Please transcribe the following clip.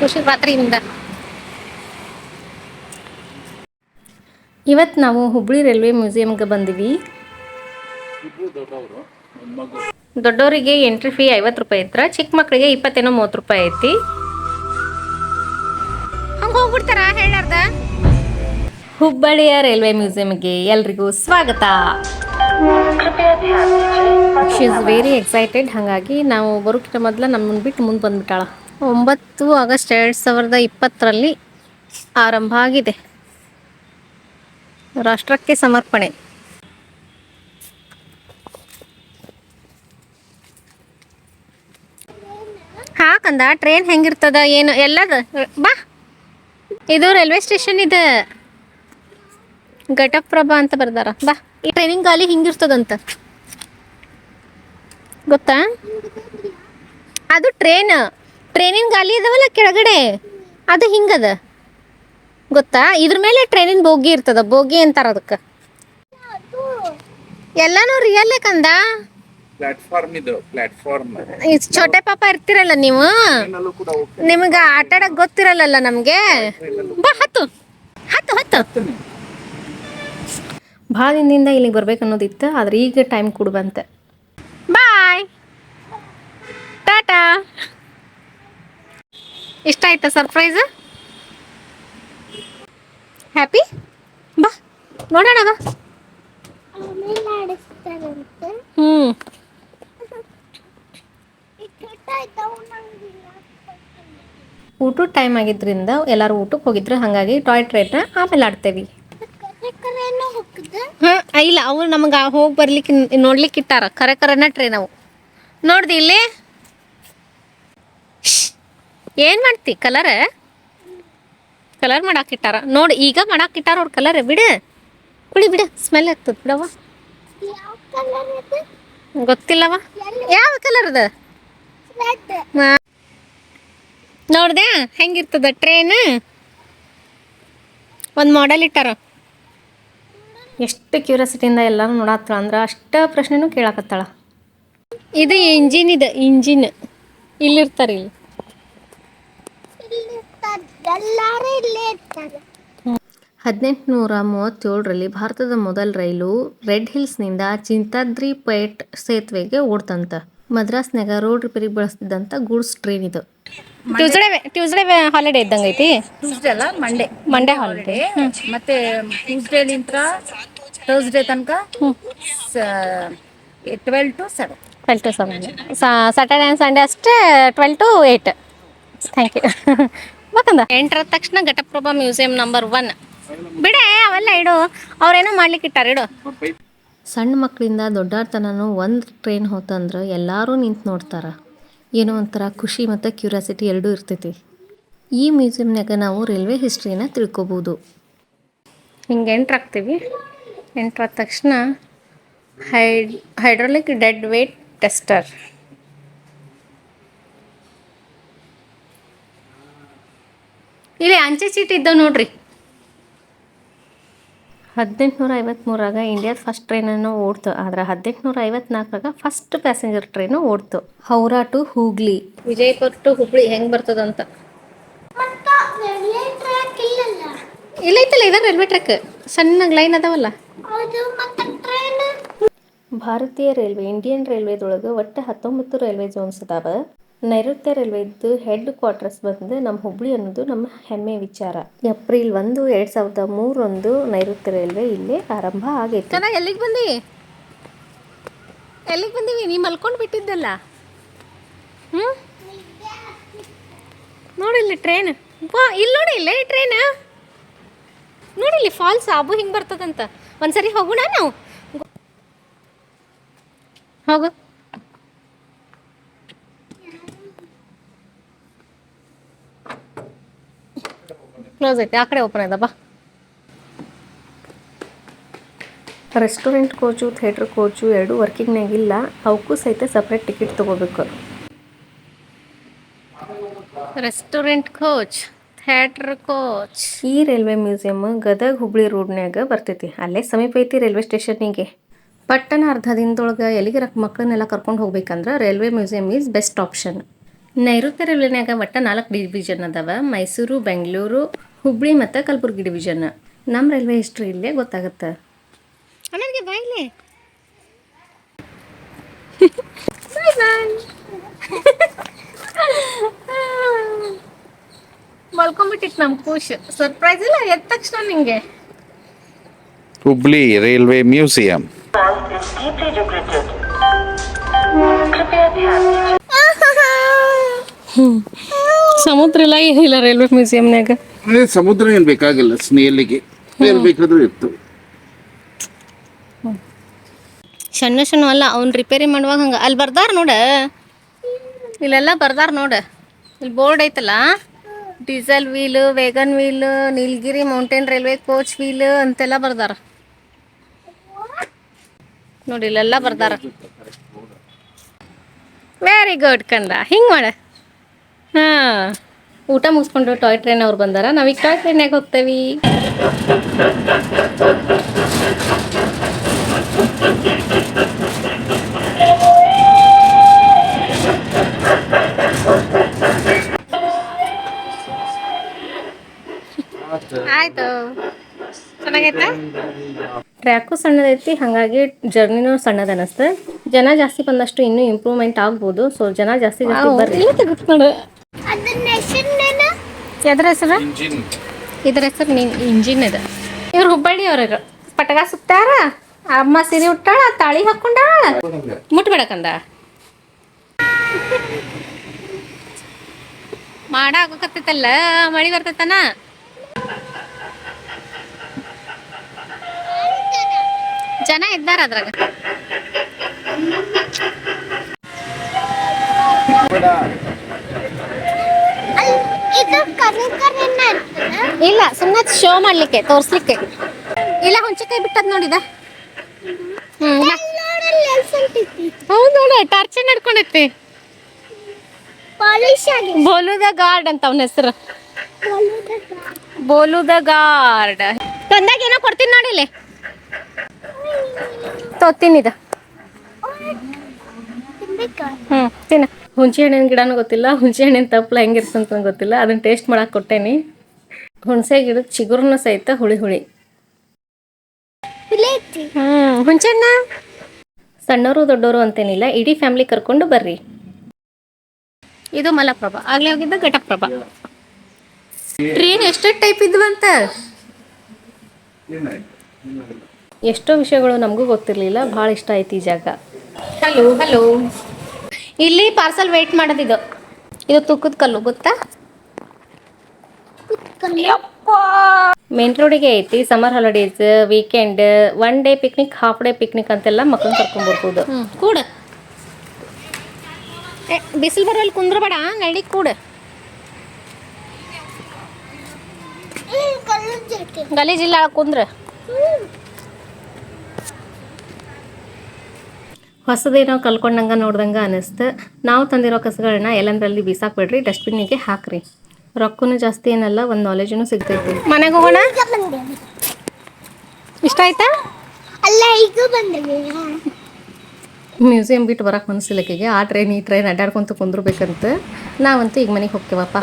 ಖುಷಿ ಇವತ್ತು ನಾವು ಹುಬ್ಳಿ ರೈಲ್ವೆ ಮ್ಯೂಸಿಯಂಗೆ ಬಂದಿವಿ. ದೊಡ್ಡವರಿಗೆ ಎಂಟ್ರಿ ಫೀ ಐವತ್ತು ರೂಪಾಯಿ ಐತ್ರ ಚಿಕ್ಕ ಮಕ್ಕಳಿಗೆ ಇಪ್ಪತ್ತೇನೋ ಮೂವತ್ತು ರೂಪಾಯಿ ಐತಿ. ಹಂಗೆ ಹೋಗ್ಬಿಡ್ತಾರ ಹೇಳಾರ್ದ ಹುಬ್ಬಳ್ಳಿಯ ರೈಲ್ವೆ ಮ್ಯೂಸಿಯಂಗೆ ಎಲ್ರಿಗೂ ಸ್ವಾಗತ. ಶಿ ಇಸ್ ವೆರಿ ಎಕ್ಸೈಟೆಡ್ ಹಾಗಾಗಿ ನಾವು ಬರೋಕ್ಕಿಂತ ಮೊದಲು ನಮ್ಮನ್ನು ಬಿಟ್ಟು ಮುಂದೆ ಬಂದ್ಬಿಟ್ಟಾಳ. ಒಂಬತ್ತು ಆಗಸ್ಟ್ ಎರಡು ಸಾವಿರದ ಇಪ್ಪತ್ತರಲ್ಲಿ ಆರಂಭ ಆಗಿದೆ. ರಾಷ್ಟ್ರಕ್ಕೆ ಸಮರ್ಪಣೆ. ಹಾಕಂದ ಟ್ರೈನ್ ಹೆಂಗಿರ್ತದ, ಏನು, ಎಲ್ಲದ? ಬಾ. ಇದು ರೈಲ್ವೆ ಸ್ಟೇಷನ್ ಇದೆ. ಘಟಪ್ರಭಾ ಅಂತ ಬರ್ದಾರ. ಬಾ. ಈ ಟ್ರೈನಿಂಗ್ ಗಾಲಿ ಹಿಂಗಿರ್ತದಂತ. ಗೊತ್ತಾ? ಅದು ಟ್ರೈನ್. ಟ್ರೈನಿನ ಗಾಲಿ ಇದಾವಲ್ಲ ಕೆಳಗಡೆ? ಅದು ಹಿಂಗದ. ಗೊತ್ತಾ? ಇದ್ರ ಮೇಲೆ ಟ್ರೈನಿನ ಬೋಗಿ ಇರ್ತದ. ಬೋಗಿ ಅಂತಾರ ಅದಕ್ಕೆ. ಎಲ್ಲಾನು ರಿಯಲ್ ಕಂದ? ಪ್ಲಾಟ್ಫಾರ್ಮ್ ಇದು ಪ್ಲಾಟ್ಫಾರ್ಮ್ ಛೋಟೆ ಪಾಪ ಇರ್ತಿರಲ್ಲ ನೀವು? ನಿಮಗೆ ಆಟ ಆಡಕ್ ಗೊತ್ತಿರಲ್ಲಲ್ಲ ನಮಗೆ? ಬಾ ಹತ್ತು. ಹತ್ತು ಹತ್ತು. ಭಾಳ ದಿನದಿಂದ ಇಲ್ಲಿಗೆ ಬರ್ಬೇಕು ಅನ್ನೋದಿತ್ತು ಆದ್ರೆ ಈಗ ಟೈಮ್ ಕೊಡುವಂತೆ ಬಾಯ್ ಟಾಟಾ ಇಷ್ಟ ಆಯ್ತಾ ಸರ್ಪ್ರೈಸ್ ಹ್ಯಾಪಿ ಬಾ ನೋಡೋಣ ಬಾ. ಹ್ಞೂ ಊಟದ ಟೈಮ್ ಆಗಿದ್ರಿಂದ ಎಲ್ಲರೂ ಊಟಕ್ಕೆ ಹೋಗಿದ್ರು ಹಾಗಾಗಿ ಟಾಯ್ ಟ್ರೈನ್ನ ಆಮೇಲೆ ಆಡ್ತೇವಿ. ಹಾಂ ಇಲ್ಲ ಅವ್ರು ನಮಗೆ ಹೋಗಿ ಬರ್ಲಿಕ್ಕೆ ನೋಡ್ಲಿಕ್ಕೆ ಇಟ್ಟಾರ ಕರೆ ಕರೆನ ಟ್ರೈನ್ ಅವು. ನೋಡ್ದಿ ಇಲ್ಲಿ? ಏನು ಮಾಡ್ತಿ? ಕಲರ್ ಕಲರ್ ಮಾಡಾಕಿಟ್ಟಾರ? ನೋಡಿ ಈಗ ಮಾಡಾಕಿಟ್ಟಾರ ಅವ್ರ ಕಲರ್ ಬಿಡು. ಕುಳಿ ಬಿಡು. ಸ್ಮೆಲ್ ಆಗ್ತದ ಬಿಡವ ಯಾವ ಕಲರ್ ಇದೆ ಗೊತ್ತಿಲ್ಲವ ಯಾವ ಕಲರ್ ಅದ? ನೋಡ್ದೆ ಹೆಂಗಿರ್ತದ ಟ್ರೈನ್ ಒಂದು ಮಾಡೆಲ್ ಇಟ್ಟಾರ. ಎಷ್ಟು ಕ್ಯೂರಿಯಾಸಿಟಿಯಿಂದ ಎಲ್ಲಾನು ನೋಡತ್ತಾಳ ಅಂದ್ರೆ ಅಷ್ಟ ಪ್ರಶ್ನೆನೂ ಕೇಳಾಕತ್ತಾಳ. ಇದು ಇಂಜಿನ್ ಇದೆ ಇಂಜಿನ್ ಇಲ್ಲಿರ್ತಾರೆ ಇಲ್ಲಿ ಇಲ್ಲಿ ಇರ್ತಾರೆ ಎಲ್ಲಾರು ಇಲ್ಲೇ ಇರ್ತಾರೆ ಹದಿನೆಂಟುನೂರ ಮೂವತ್ತೇಳರಲ್ಲಿ ಭಾರತದ ಮೊದಲ ರೈಲು ರೆಡ್ ಹಿಲ್ಸ್ನಿಂದ ಚಿಂತಾದ್ರಿ ಪೇಟ್ ಸೇತುವೆಗೆ ಓಡ್ತಂತ. ಮದ್ರಾಸ್ನಾಗ ರೋಡ್ ರಿಪೇರಿಗೆ ಬಳಸ್ತಿದ್ದಂಥ ಗೂಡ್ಸ್ ಟ್ರೈನ್ ಇದು. ಟ್ಯೂಸ್ಡೇ ಟ್ಯೂಸ್ಡೇ ಹಾಲಿಡೇ ಇದ್ದಂಗೆ ಐತಿ? ಟ್ಯೂಸ್ಡೇ ಅಲ್ಲ ಮಂಡೇ ಮಂಡೇ ಹಾಲಿಡೇ ಮತ್ತೆ ಟ್ಯೂಸ್ಡೇಲಿಂತ್ರ ಥರ್ಸ್ಡೇ ತನಕ twelve to seven twelve to seven Saturday and Sunday ಅಷ್ಟೇ twelve to eight thank you ಬೇಕಂದ ಎಂಟರ ತಕ್ಷಣ ಘಟಪ್ರಭಾ ಮ್ಯೂಸಿಯಂ ನಂಬರ್ ಒನ್ ಬಿಡೆ ಅವೆಲ್ಲ ಇಡು. ಅವ್ರೇನೋ ಮಾಡ್ಲಿಕ್ಕೆ ಇಟ್ಟಾರ ಇಡು. ಸಣ್ಣ ಮಕ್ಕಳಿಂದ ದೊಡ್ಡಾರ್ತನೂ ಒಂದು ಟ್ರೈನ್ ಹೋತಂದ್ರೆ ಎಲ್ಲರೂ ನಿಂತು ನೋಡ್ತಾರೆ. ಏನೋ ಒಂಥರ ಖುಷಿ ಮತ್ತು ಕ್ಯೂರಿಯಾಸಿಟಿ ಎರಡೂ ಇರ್ತೈತಿ. ಈ ಮ್ಯೂಸಿಯಮ್ನಾಗ ನಾವು ರೈಲ್ವೆ ಹಿಸ್ಟ್ರಿನ ತಿಳ್ಕೊಬೋದು. ಹಿಂಗೆ ಎಂಟ್ರ್ ಆಗ್ತೀವಿ. ಎಂಟ್ರಾದ ತಕ್ಷಣ high hydraulic dead weight tester ಇಲ್ಲಿ ಅಂಚೆ ಚೀಟಿ ಇದ್ದಾವೆ ನೋಡ್ರಿ. ಹದಿನೆಂಟುನೂರ ಐವತ್ತ್ಮೂರಾಗ ಇಂಡಿಯಾದ ಫಸ್ಟ್ ಟ್ರೈನನ್ನು ಓಡ್ತು. ಆದ್ರೆ ಹದಿನೆಂಟುನೂರ ಐವತ್ನಾಲ್ಕರಾಗ ಫಸ್ಟ್ ಪ್ಯಾಸೆಂಜರ್ ಟ್ರೈನು ಓಡ್ತು. ಹೌರಾ ಟು ಹೂಗ್ಲಿ. ವಿಜಯಪುರ ಟು ಹುಬ್ಳಿ ಹೆಂಗೆ ಬರ್ತದಂತ. ಮತ್ತ ರೈಲ್ವೆ ಟ್ರ್ಯಾಕ್ ಇಲ್ಲಲ್ಲ? ಇಲ್ಲ ಐತಲ್ಲ ಇದ ರೈಲ್ವೆ ಟ್ರ್ಯಾಕ್ ಸಣ್ಣಗೆ ಲೈನ್ ಅದಾವಲ್ಲ. ಭಾರತೀಯ ರೈಲ್ವೆ ಇಂಡಿಯನ್ ರೈಲ್ವೆದೊಳಗೆ ಒಟ್ಟು ಹತ್ತೊಂಬತ್ತು ರೈಲ್ವೆ ಜೋನ್ಸ್ ಅದಾವ. ನೈಋತ್ಯ ರೈಲ್ವೆದು ಹೆಡ್ ಕ್ವಾರ್ಟರ್ಸ್ ಬಂದು ನಮ್ಮ ಹುಬ್ಬಳ್ಳಿ ಅನ್ನೋದು ನಮ್ಮ ಹೆಮ್ಮೆ ವಿಚಾರ. ಏಪ್ರಿಲ್ ಒಂದು, ಎರಡು ಸಾವಿರದ ಮೂರೊಂದು ನೈಋತ್ಯ ರೈಲ್ವೆ ಇಲ್ಲೇ ಆರಂಭ ಆಗೈತೆ. ಎಲ್ಲಿಗೆ ಬಂದಿ? ಎಲ್ಲಿಗೆ ಬಂದೀವಿ? ನೀ ಮಲ್ಕೊಂಡು ಬಿಟ್ಟಿದ್ದಲ್ಲ. ಹ್ಞೂ ನೋಡಿಲ್ಲಿ ಟ್ರೈನ್ ಬಾ ಇಲ್ಲಿ ನೋಡಿ ಈ ಟ್ರೈನ್ ನೋಡಿಲ್ಲಿ ಫಾಲ್ಸ್ ಆಬು ಹಿಂಗೆ ಬರ್ತದಂತ. ಒಂದ್ಸರಿ ಹೋಗೋಣ ನಾವು? ಹೋಗು. ಕ್ಲೋಸ್ ಐತೆ ಆ ಕಡೆ ಓಪನ್ ಆಯ್ತಾ? ಬಾ. ರೆಸ್ಟೋರೆಂಟ್ ಕೋಚು ಥಿಯೇಟ್ರ್ ಕೋಚು ಎರಡು ವರ್ಕಿಂಗ್ನಾಗ ಇಲ್ಲ. ಅವಕ್ಕೂ ಸಹಿತ ಸಪ್ರೇಟ್ ಟಿಕೆಟ್ ತೊಗೋಬೇಕು. Restaurant coach theatre coach. ಈ ರೈಲ್ವೆ ಮ್ಯೂಸಿಯಮ್ ಗದಗ ಹುಬ್ಳಿ ರೋಡ್ನ್ಯಾಗ ಬರ್ತೈತಿ. ಅಲ್ಲೇ ಸಮೀಪ ಐತಿ ರೈಲ್ವೆ ಸ್ಟೇಷನ್ನಿಗೆ ಪಟ್ಟಣ ಅರ್ಧ ದಿನದೊಳಗೆ ಎಲ್ಲಿಗೆ ಮಕ್ಕಳನ್ನೆಲ್ಲ ಕರ್ಕೊಂಡು ಹೋಗ್ಬೇಕಂದ್ರೆ railway museum is best option ನೈಋತ್ಯ ರೈಲ್ವೆನ್ಯಾಗ ಒಟ್ಟ ನಾಲ್ಕು ಡಿವಿಷನ್ ಅದಾವ. ಮೈಸೂರು ಬೆಂಗಳೂರು ಹುಬ್ಬಳ್ಳಿ ಮತ್ತು ಕಲಬುರ್ಗಿ ಡಿವಿಷನ್ ನಮ್ಮ ರೈಲ್ವೆ ಹಿಸ್ಟ್ರಿ ಇಲ್ಲೇ ಗೊತ್ತಾಗುತ್ತೆ. ನನಗೆ ಬಾಯಿಲೆ ಮಲ್ಕೊಂಬಿಟ್ಟಿತ್ತು ನಮ್ಮ ಖುಷ್ ಸರ್ಪ್ರೈಸ್ ಇಲ್ಲ ಎದ್ದ ತಕ್ಷಣ ನಿಮಗೆ ಹುಬ್ಳಿ ರೈಲ್ವೆ ಮ್ಯೂಸಿಯಂ. ಸಮುದ್ರ ಇಲ್ಲ ಏನಿಲ್ಲ ರೈಲ್ವೆ ಮ್ಯೂಸಿಯಂನ್ಯಾಗ. ಅದೇ ಸಮುದ್ರ ಏನು ಬೇಕಾಗಿಲ್ಲ ಸ್ನೇಹಲಿಗೆ ಏನು ಬೇಕಾದ್ರೂ ಇರ್ತವೆ ಸಣ್ಣ ಸಣ್ಣ ಅಲ್ಲ ಅವ್ನು ರಿಪೇರಿ ಮಾಡುವಾಗ ಹಂಗೆ. ಅಲ್ಲಿ ಬರ್ದಾರ ನೋಡ. ಇಲ್ಲೆಲ್ಲ ಬರ್ದಾರ ನೋಡ. ಇಲ್ಲಿ ಬೋರ್ಡ್ ಐತಲ್ಲ? Diesel wheel wagon wheel Nilgiri mountain railway coach wheel ಅಂತೆಲ್ಲ ಬರ್ದಾರ. ನೋಡಿ ಇಲ್ಲೆಲ್ಲ ಬರ್ದಾರ. ವೆರಿ ಗುಡ್ ಕಂಡ ಹಿಂಗೆ ಮಾಡ. ಹಾಂ. ಊಟ ಮುಗಿಸ್ಕೊಂಡು ಟಾಯ್ ಟ್ರೈನ್ ಅವ್ರು ಬಂದಾರ. ನಾವೀಗ ಟಾಯ್ ಟ್ರೈನ್ಯಾಗ ಹೋಗ್ತೇವಿ. ಆಯ್ತು. ಚೆನ್ನಾಗೈತಾ? ಟ್ರ್ಯಾಕು ಸಣ್ಣದೈತಿ ಹಾಗಾಗಿ ಜರ್ನಿನೂ ಸಣ್ಣದ ಅನಿಸ್ತು ಜನ ಜಾಸ್ತಿ ಬಂದಷ್ಟು ಇನ್ನೂ ಇಂಪ್ರೂವ್ಮೆಂಟ್ ಆಗ್ಬೋದು. ಸೊ ಜನ ಜಾಸ್ತಿ ಜಾಸ್ತಿ ಬರ್ರಿ. ಎದ್ರ ಹೆಸರು? ಇಂಜಿನ್. ಇದ್ರ ಹೆಸರು ಇಂಜಿನ್ ಇದೆ ಇವ್ರು ಹುಬ್ಬಳ್ಳಿ ಅವ್ರಿಗೆ. ಪಟಗ ಸುತ್ತಾರ ಅಮ್ಮ ಸೀರೆ ಉಟ್ಟಾಳ ತಾಳಿ ಹಾಕೊಂಡಾಳ. ಮುಟ್ಬೇಡಕಂದ. ಮಾಡ ಮಳಿ ಬರ್ತೈತನ? ಜನ ಇದ್ದಾರ ಅದ್ರಾಗ. ಇಲ್ಲ ಸುಮ್ಮನೆ ಶೋ ಮಾಡ್ಲಿಕ್ಕೆ, ತೋರ್ಸ್ಲಿಕ್ಕೆ. ಇಲ್ಲ ಹುಂಚಿಕಾಯಿ ಬಿಟ್ಟದ್ ನೋಡಿದ ಹ್ಮ್. ನೋಡಲ್ಲಿ ಹೌದು ಟಾರ್ಚ್ ನಡ್ಕೊಂಡೈತಿ. ಪಾಲಿಶ್ ಆಗಿ ಬೋಲು ದ ಗಾರ್ಡ್ ಅಂತ ಅವನ ಹೆಸರು. ಬೋಲುದ ಗಾರ್ಡ್. ತಂದಾಗ ಏನೋ ಕೊಡ್ತೀನಿ ನೋಡಿ ಇಲ್ಲಿ. ತೊತ್ತೀನಿ ಇದು. ಹ್ಞೂ ತಿನ್ನ. ಹುಂಚಿ ಹಣ್ಣಿನ ಗಿಡನೂ ಗೊತ್ತಿಲ್ಲ ಹುಣಸೆ ಹಣ್ಣಿನ ತಪ್ಪಲ ಹೆಂಗಿರ್ತಂತ ಗೊತ್ತಿಲ್ಲ ಅದನ್ನ ಟೇಸ್ಟ್ ಮಾಡಕ್ಕೆ ಕೊಟ್ಟೇನಿ. ಹುಣಸೆ ಗಿಡದ ಚಿಗುರುನು ಸಹಿತ ಹುಳಿ ಹುಳಿ. ಹುಣಸೆಣ್ಣ ಹಣ್ಣ? ಸಣ್ಣವರು ದೊಡ್ಡವರು ಅಂತೇನಿಲ್ಲ ಇಡೀ ಫ್ಯಾಮಿಲಿ ಕರ್ಕೊಂಡು ಬರ್ರಿ. ಇದು ಮಲಪ್ರಭಾ ಆಗ್ಲೇ ಹೋಗಿದ್ದ ಘಟಪ್ರಭಾ. ಟ್ರೈನ್ ಎಷ್ಟು ಟೈಪ್ ಇದ್ವಂತ ಎಷ್ಟೋ ವಿಷಯಗಳು ನಮಗೂ ಗೊತ್ತಿರಲಿಲ್ಲ ಭಾಳ ಇಷ್ಟ ಆಯ್ತು ಈ ಜಾಗ. ಹಲೋ ಹಲೋ ಇಲ್ಲಿ ಪಾರ್ಸಲ್ ವೇಟ್ ಮಾಡೋದಿದು ಇದು. ತುಕ್ಕದ ಕಲ್ಲು ಗೊತ್ತಾ? ಮೇನ್ ರೋಡಿಗೆ ಐತಿ summer holidays weekend one day picnic half day picnic ಅಂತೆಲ್ಲ ಮಕ್ಕಳನ್ನ ಕರ್ಕೊಂಡ್ ಬರ್ಬೋದು. ಕೂಡ. ಬಿಸಿಲು ಬರೋಲ್ಲಿ ಕುಂದ್ರಬೇಡ ನಡಿ ಕೂಡ. ಗಲೀಜಿಲ್ಲ ಕುಂದ್ರ. ಹೊಸದೇನೋ ಕಲ್ಕೊಂಡಂಗ ನೋಡ್ದಂಗೆ ಅನಿಸ್ತು. ನಾವು ತಂದಿರೋ ಕಸಗಳನ್ನ ಎಲ್ಲಂದ್ರಲ್ಲಿ ಬಿಸಾಕ್ಬೇಡ್ರಿ ಡಸ್ಟ್ಬಿನ್ನಿಗೆ ಹಾಕ್ರಿ. ರೊಕ್ಕನು ಜಾಸ್ತಿ ಏನಲ್ಲ ಒಂದು ನಾಲೆಜನು ಸಿಗ್ತೈತಿ. ಮನೆಗೆ ಹೋಗೋಣ? ಇಷ್ಟ ಆಯ್ತಾ? ಅಲ್ಲ ಈಗ ಬಂದೇವಿ ಮ್ಯೂಸಿಯಂ ಬಿಟ್ಟು ಬರಕ್ಕೆ ಮನಸ್ಸಿಲ್ಲಕ್ಕಿಗೆ ಆ ಟ್ರೈನ್ ಈ ಟ್ರೈನ್ ಅಡ್ಡಾಡ್ಕೊಂತ ಕುಂದ್ರಬೇಕಂತ. ನಾವಂತೂ ಈಗ ಮನೆಗೆ ಹೋಗ್ತೇವಪ್ಪ.